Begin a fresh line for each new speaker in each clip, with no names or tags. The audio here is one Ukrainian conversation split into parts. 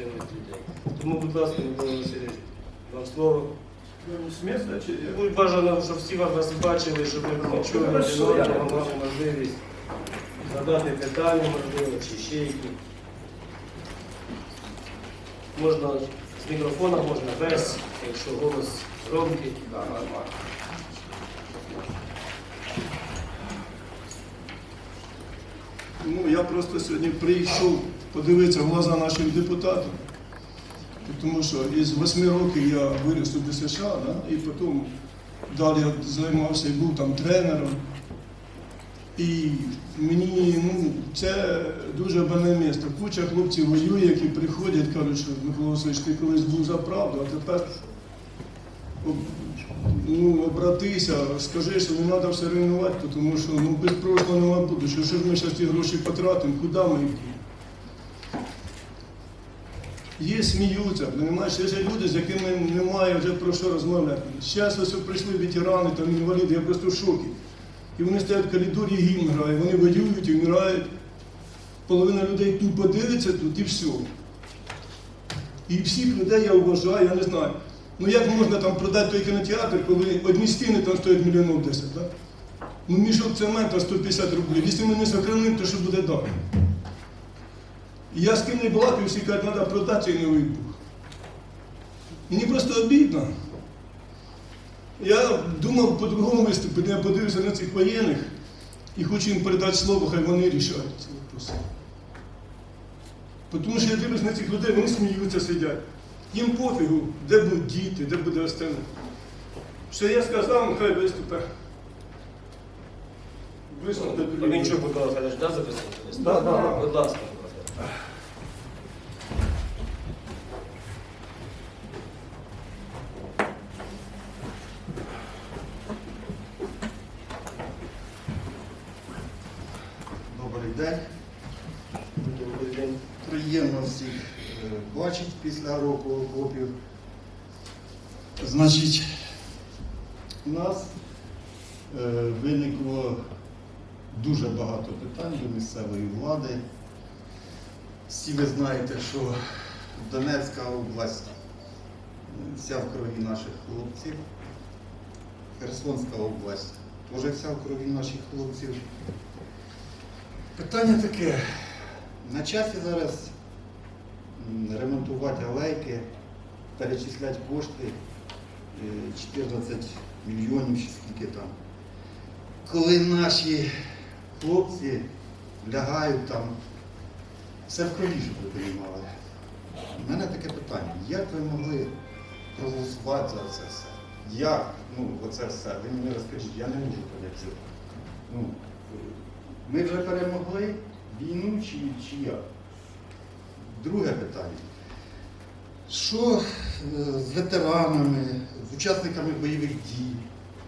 підтримують людей. Тому, будь ласка, Микола Васильович, вам слово.
Ну, чи
Ну, Бажано, щоб всі вас бачили, щоб ми почули
Хорошо,
мали можливість задати питання, можливо, чи ще які. Можна з мікрофона, можна без, якщо голос громкий.
Ну, я просто сьогодні прийшов подивитися в глаза нашим депутатам, тому що із восьми років я виріс у ДСШ, да, і потім далі займався і був там тренером. І мені ну, це дуже бане місто. Куча хлопців воює, які приходять, кажуть, що Микола Васильович, ти колись був за правду, а тепер ну, обратися, скажи, що не треба все руйнувати, тому що ну, без прошлого немає будущого. Що ж ми зараз ті гроші потратимо, куди ми їх? Є сміються, розумієш, є люди, з якими немає вже про що розмовляти. Зараз ось прийшли ветерани, там інваліди, я просто в шокі. І вони стоять в коридорі, гімн грає, вони воюють і вмирають. Половина людей тупо дивиться тут і все. І всіх людей я вважаю, я не знаю. Ну як можна там продати той кінотеатр, коли одні стіни там стоять мільйонів 10, так? Ну мішок цемента 150 рублів. Якщо ми не сохранимо, то що буде далі? Я з ким не балакаю, всі кажуть, треба продати цей новий бух. Мені просто обідно. Я думав по-другому виступити, я подивився на цих воєнних і хочу їм передати слово, хай вони рішають ці вопроси. Тому що я дивлюсь на цих людей, вони сміються, сидять. Їм пофігу, де будуть діти, де буде остальне. Що я сказав, нехай виступе. Виступе.
Камінчук Микола Федорович, да, записувати?
Да, да, да.
Будь ласка, Микола Федорович.
Добрий день.
Добрий день.
Приємно всіх е, бачити після року окопів. Значить, у нас е, виникло дуже багато питань до місцевої влади. Всі ви знаєте, що Донецька область е, вся в крові наших хлопців. Херсонська область теж вся в крові наших хлопців. Питання таке. На часі зараз ремонтувати алейки, перечисляти кошти е, 14 мільйонів чи скільки там. Коли наші хлопці лягають там, все в крові, щоб розуміли. У мене таке питання, як ви могли проголосувати за це все? Як? Ну, оце все. Ви мені розкажіть, я не можу поняти. Ну, ми вже перемогли війну чи, чи як? Друге питання. Що е, з ветеранами, з учасниками бойових дій?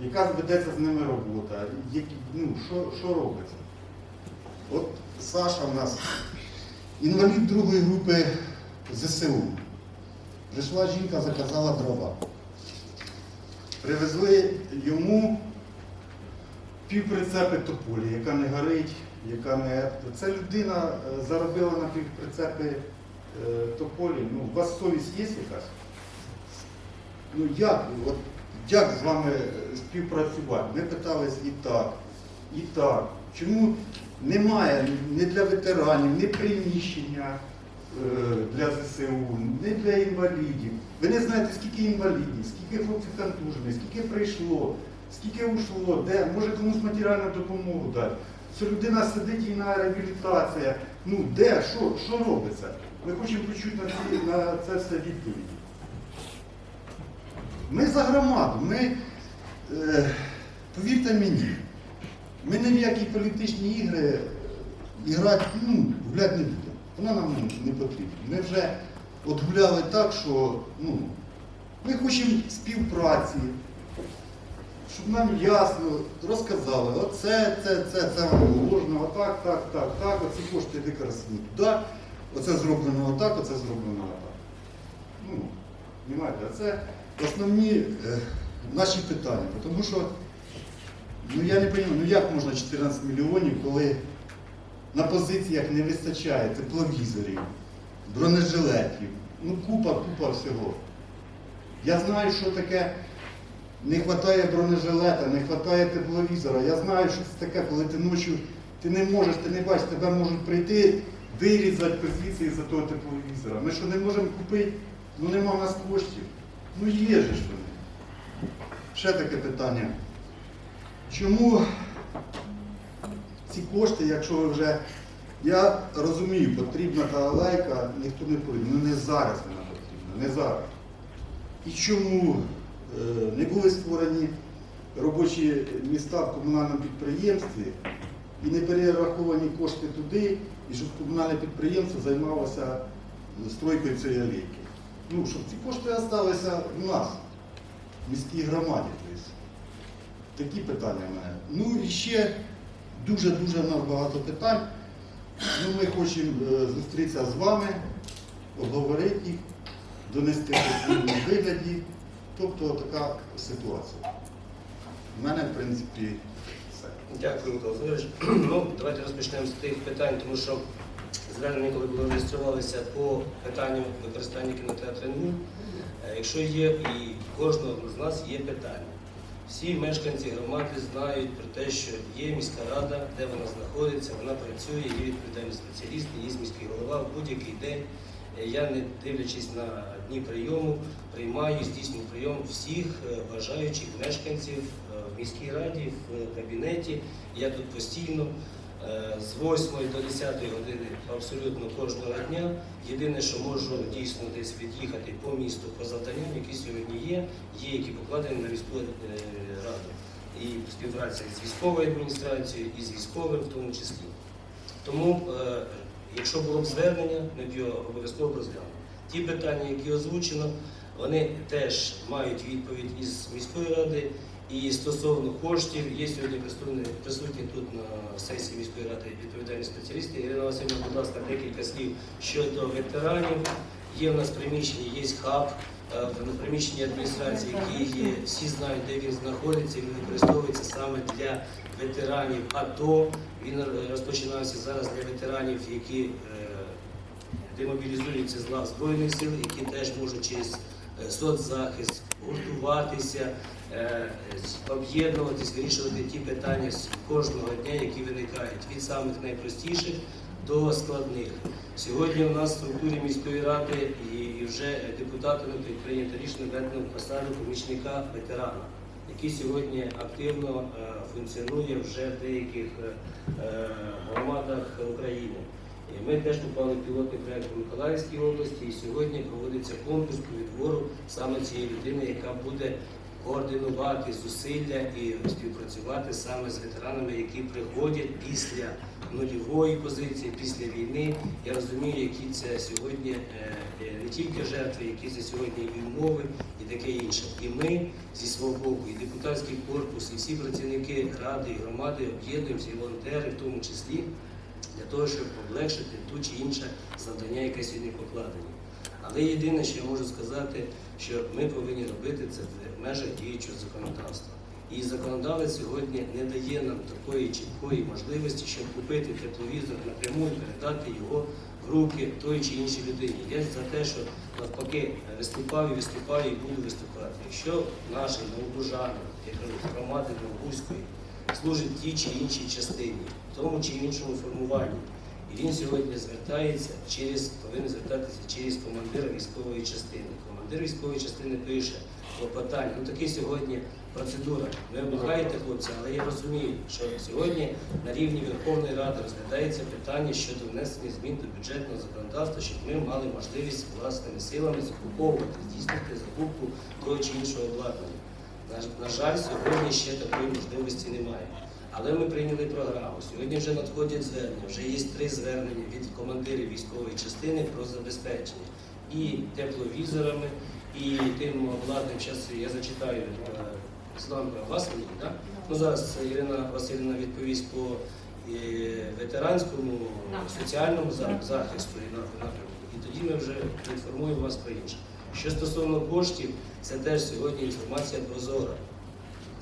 Яка ведеться з ними робота? Які, ну, що, що робиться? От Саша в нас інвалід другої групи ЗСУ. Прийшла жінка, заказала дрова. Привезли йому півприцепи тополі, яка не горить, яка не. Це людина е, заробила на півприцепи тополі. Ну, у вас совість є якась? Ну як? От, як з вами е, співпрацювати? Ми питались і так, і так. Чому немає ні для ветеранів, ні приміщення е, для ЗСУ, ні для інвалідів? Ви не знаєте, скільки інвалідів, скільки хлопців контужених, скільки прийшло, скільки ушло, де, може комусь матеріальну допомогу дати. Що людина сидить і на реабілітація. Ну де, що, що робиться? Ми хочемо почути на, ці, на це все відповіді. Ми за громаду, ми, е, повірте мені, ми ні в які політичні ігри грати, ну, гуляти не будемо. Вона нам не потрібна. Ми вже от так, що ну, ми хочемо співпраці, щоб нам ясно розказали, оце, це, це, це вам можна, отак, так, так, так, оці кошти використані туди, оце зроблено отак, оце зроблено отак. Ну, Понимаєте, це основні е, наші питання. Тому що ну, я не розумію, ну як можна 14 мільйонів, коли на позиціях не вистачає тепловізорів, бронежилетів, ну купа, купа всього. Я знаю, що таке не вистачає бронежилета, не вистачає тепловізора. Я знаю, що це таке, коли ти ночі ти не можеш, ти не бачиш, тебе можуть прийти, вирізати позиції за того тепловізора. Ми що не можемо купити? Ну нема в нас коштів. Ну є же ж вони. Ще таке питання. Чому ці кошти, якщо ви вже. Я розумію, потрібна та лайка, ніхто не повинен. Ну не зараз вона потрібна, не зараз. І чому е, не були створені робочі міста в комунальному підприємстві і не перераховані кошти туди, і щоб комунальне підприємство займалося стройкою цієї алейки. Ну, щоб ці кошти залишилися в нас, в міській громаді. Тобто. Такі питання в мене. Ну і ще дуже-дуже багато питань. Ну, ми хочемо е, зустрітися з вами, обговорити їх, донести в вигляді. Тобто така ситуація. У мене, в принципі.
Дякую, Микола Федорович. Ну, давайте розпочнемо з тих питань, тому що звернення, коли були реєструвалися по питанню використання кінотеатру НМУ, е, якщо є і кожного з нас є питання. Всі мешканці громади знають про те, що є міська рада, де вона знаходиться, вона працює, є відповідальні спеціалісти, є міський голова в будь-який день. Е, Я, не дивлячись на дні прийому, приймаю, здійснюю прийом всіх е, бажаючих мешканців міській раді, в кабінеті. Я тут постійно е, з 8 до 10 години абсолютно кожного дня. Єдине, що можу дійсно десь від'їхати по місту по завданням, які сьогодні є, є, які покладені на міську е, раду. І співпраця з військовою адміністрацією, і з військовим в тому числі. Тому, е, якщо було б звернення, ми б його обов'язково розглянули. Ті питання, які озвучено, вони теж мають відповідь із міської ради. І стосовно коштів, є сьогодні присутні, присутні тут на сесії міської ради відповідальні спеціалісти. Ірина Васильівна, будь ласка, декілька слів щодо ветеранів. Є в нас приміщення, є хаб е, в приміщенні адміністрації, який є, всі знають, де він знаходиться, він використовується саме для ветеранів АТО. Він розпочинався зараз для ветеранів, які е, демобілізуються з лав Збройних сил, які теж можуть через соцзахист гуртуватися, е, об'єднуватись, вирішувати ті питання з кожного дня, які виникають, від самих найпростіших до складних. Сьогодні у нас в структурі міської ради і вже депутатами прийнято рішення введено посаду помічника ветерана, який сьогодні активно е, функціонує вже в деяких е, е, громадах України. Ми теж попали в пілотний проект у Миколаївській області, і сьогодні проводиться конкурс по відбору саме цієї людини, яка буде координувати зусилля і співпрацювати саме з ветеранами, які приходять після нульової позиції, після війни. Я розумію, які це сьогодні е, е, не тільки жертви, які це сьогодні і умови, і таке інше. І ми зі свого боку, і депутатський корпус, і всі працівники ради і громади об'єднуємося, і волонтери в тому числі для того, щоб облегшити ту чи інше завдання, яке сьогодні покладені. Але єдине, що я можу сказати, що ми повинні робити це в межах діючого законодавства. І законодавець сьогодні не дає нам такої чіткої можливості, щоб купити тепловізор напряму і передати його в руки той чи іншій людині. Я за те, що навпаки виступав і виступаю і буду виступати. Якщо наші новобужани, як кажуть, громади Новобузької, служить тій чи іншій частині, в тому чи іншому формуванні. І він сьогодні звертається через, повинен звертатися через командира військової частини. Командир військової частини пише клопотання. Ну такі сьогодні процедура. Ви обмагаєте хлопця, але я розумію, що сьогодні на рівні Верховної Ради розглядається питання щодо внесення змін до бюджетного законодавства, щоб ми мали можливість власними силами закуповувати, здійснити закупку того чи іншого обладнання. На, на жаль, сьогодні ще такої можливості немає. Але ми прийняли програму. Сьогодні вже надходять звернення, вже є три звернення від командирів військової частини про забезпечення і тепловізорами, і тим обладнанням. Зараз я зачитаю е, Славка вас мені. Ну зараз Ірина Васильівна відповість по е, ветеранському соціальному захисту і напрямку. І тоді ми вже інформуємо вас про інше. Що стосовно коштів, це теж сьогодні інформація прозора.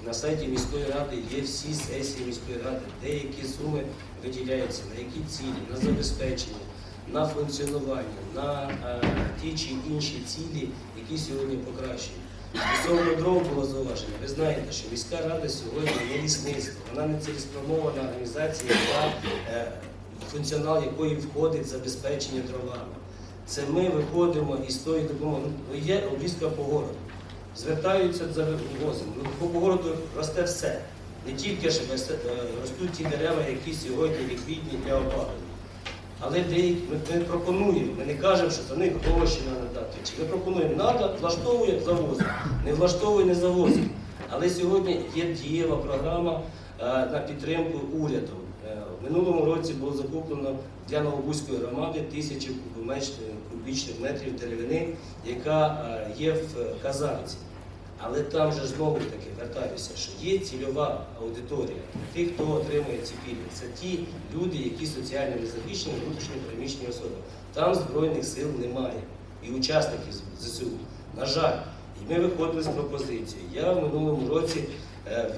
На сайті міської ради є всі сесії міської ради, деякі суми виділяються, на які цілі, на забезпечення, на функціонування, на е, ті чи інші цілі, які сьогодні покращують. Стосовно дров було зауваження. Ви знаєте, що міська рада сьогодні є лісництво, вона не цілеспрямована організація, яка, е, функціонал якої входить забезпечення дровами. Це ми виходимо із тої допомоги. Ну, є обрізка по городу. Звертаються за вивозом. Ну, По городу росте все. Не тільки ж е, ростуть ті дерева, які сьогодні ліквідні для опалення. Але деякі ми, ми пропонуємо, ми не кажемо, що за них гроші треба дати. Чи ми пропонуємо, треба, влаштовує, завозимо. Не влаштовує, не завозимо. Але сьогодні є дієва програма е, на підтримку уряду. Е, минулому році було закуплено для Новобузької громади тисячі кубічних метрів деревини, яка е, є в Казанці. Але там же знову таки вертаюся, що є цільова аудиторія тих, хто отримує ці пільги. Це ті люди, які соціально незахищені, внутрішньо переміщені особи. Там збройних сил немає і учасників ЗСУ. На жаль, і ми виходили з пропозицією. Я в минулому році е,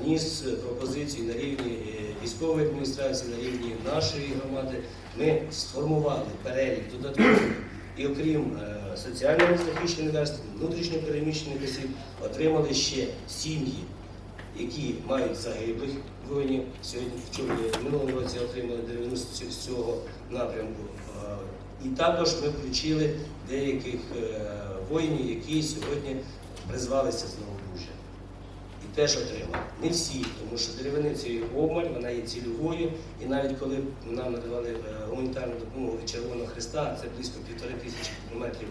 вніс пропозицію на рівні е, військової адміністрації, на рівні нашої громади. Ми сформували перелік додаткових і окрім е, соціально незахищених верств, внутрішньо осіб, отримали ще сім'ї, які мають загиблих воїнів. Сьогодні в чому в минулому році отримали деревину з цього напрямку. Е, І також ми включили деяких е, воїнів, які сьогодні призвалися з Новобужжя. Теж отримали. Не всі, тому що деревиниця є обмаль, вона є цільовою. І навіть коли нам надавали е, гуманітарну допомогу від Червоного Христа, це близько півтори тисячі кілометрів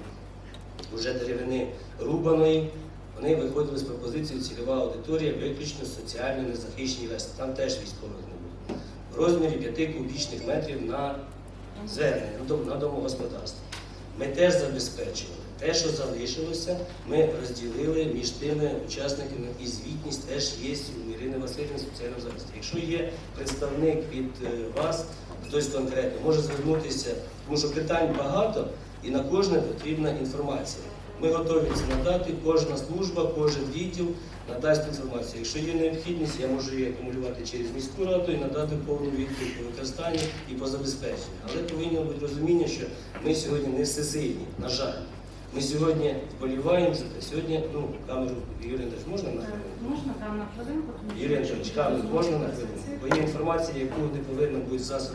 вже деревини рубаної, вони виходили з пропозицією цільова аудиторія виключно соціально незахищені верстви. Там теж військових не було. В розмірі 5 кубічних метрів на звернення на домогосподарство. Ми теж забезпечували. Те, що залишилося, ми розділили між тими учасниками, і звітність теж є у Ірини Васильівни соціального захисту. Якщо є представник від е, вас, хтось конкретно, може звернутися, тому що питань багато і на кожне потрібна інформація. Ми готові це надати, кожна служба, кожен відділ надасть інформацію. Якщо є необхідність, я можу її акумулювати через міську раду і надати повну відповідь по використанню і по забезпеченню. Але повинно бути розуміння, що ми сьогодні не всесильні, на жаль. Ми сьогодні вболіваємо за те. Сьогодні, ну, камеру Юрій Андрійович, можна на хвилинку?
Можна там на хвилинку? що-
Юрій Андрійович, камеру можна на хвилинку? Бо є інформація, яку не повинна бути засоб.